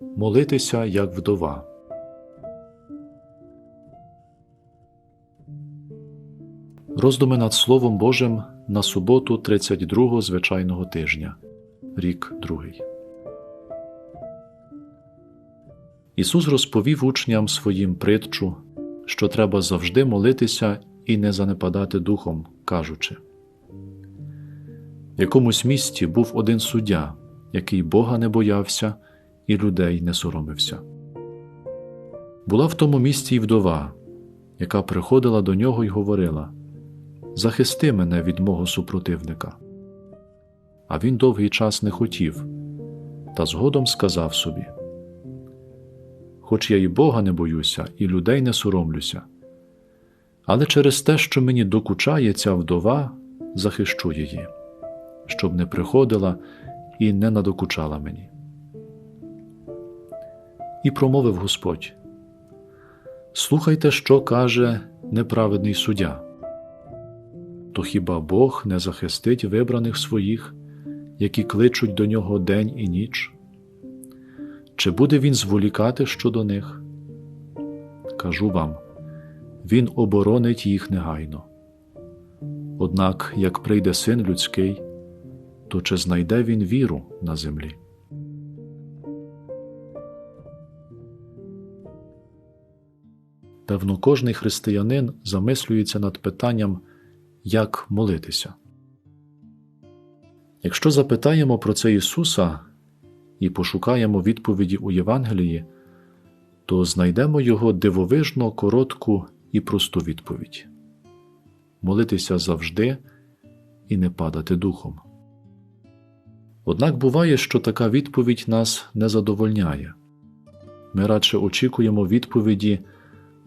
Молитися як вдова. Роздуми над Словом Божим на суботу 32-го звичайного тижня, рік другий. Ісус розповів учням своїм притчу, що треба завжди молитися і не занепадати духом, кажучи. В якомусь місті був один суддя, який Бога не боявся і людей не соромився. Була в тому місті й вдова, яка приходила до нього й говорила Захисти мене від мого супротивника. А він довгий час не хотів, та згодом сказав собі Хоч я і Бога не боюся, і людей не соромлюся, але через те, що мені докучає ця вдова, захищу її, щоб не приходила і не надокучала мені. І промовив Господь Слухайте, що каже неправедний суддя. То хіба Бог не захистить вибраних своїх, які кличуть до нього день і ніч? Чи буде він зволікати щодо них? Кажу вам, він оборонить їх негайно. Однак, як прийде син людський, то чи знайде він віру на землі? Певно, кожний християнин замислюється над питанням, як молитися. Якщо запитаємо про це Ісуса і пошукаємо відповіді у Євангелії, то знайдемо Його дивовижно коротку і просту відповідь молитися завжди і не падати духом. Однак буває, що така відповідь нас не задовольняє ми радше очікуємо відповіді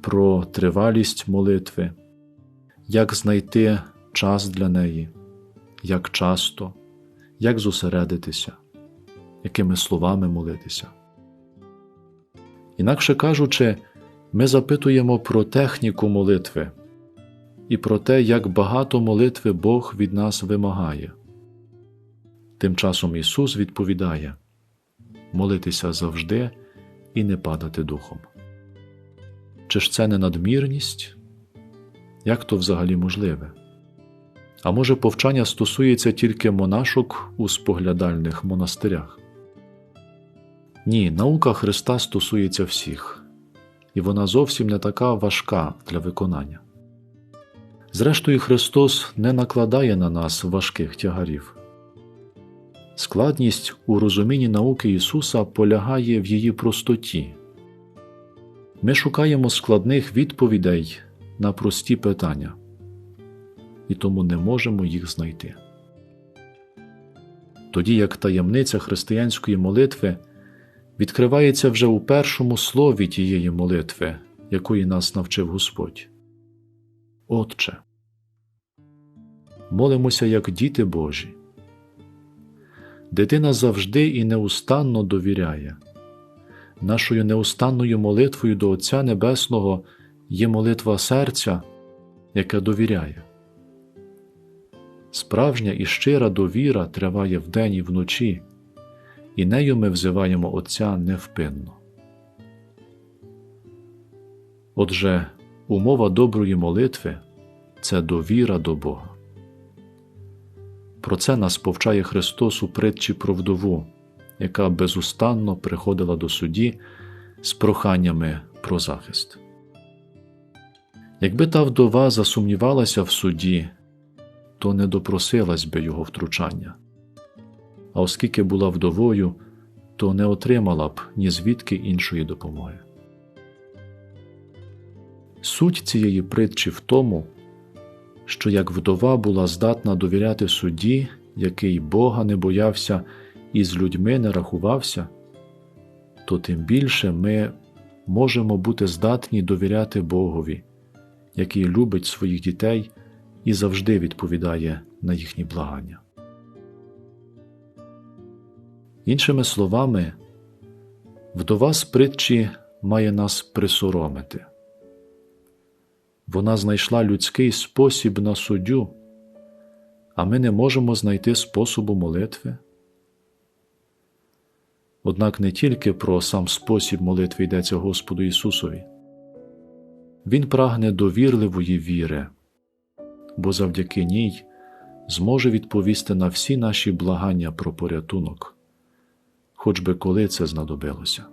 про тривалість молитви, як знайти час для неї, як часто, як зосередитися, якими словами молитися. Інакше кажучи, ми запитуємо про техніку молитви і про те, як багато молитви Бог від нас вимагає. Тим часом Ісус відповідає молитися завжди і не падати духом. Чи ж це не надмірність? Як то взагалі можливе? А може, повчання стосується тільки монашок у споглядальних монастирях? Ні, наука Христа стосується всіх, і вона зовсім не така важка для виконання. Зрештою, Христос не накладає на нас важких тягарів. Складність у розумінні науки Ісуса полягає в її простоті. Ми шукаємо складних відповідей на прості питання, і тому не можемо їх знайти. Тоді як таємниця християнської молитви відкривається вже у першому слові тієї молитви, якої нас навчив Господь. Отче, молимося як діти Божі. Дитина завжди і неустанно довіряє. Нашою неустанною молитвою до Отця Небесного є молитва серця, яке довіряє. Справжня і щира довіра триває вдень і вночі, і нею ми взиваємо Отця невпинно. Отже, умова доброї молитви це довіра до Бога. Про це нас повчає Христос у притчі про вдову, яка безустанно приходила до судді з проханнями про захист. Якби та вдова засумнівалася в суді, то не допросилась би його втручання, а оскільки була вдовою, то не отримала б ні звідки іншої допомоги. Суть цієї притчі в тому, що як вдова була здатна довіряти судді, який Бога не боявся і з людьми не рахувався, то тим більше ми можемо бути здатні довіряти Богові, який любить своїх дітей і завжди відповідає на їхні благання. Іншими словами, вдова з притчі має нас присоромити. Вона знайшла людський спосіб на суддю, а ми не можемо знайти способу молитви. Однак не тільки про сам спосіб молитви йдеться Господу Ісусові. Він прагне довірливої віри, бо завдяки ній зможе відповісти на всі наші благання про порятунок, хоч би коли це знадобилося.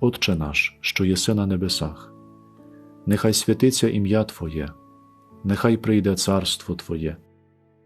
Отче наш, що єси на небесах, нехай святиться ім'я Твоє, нехай прийде царство Твоє,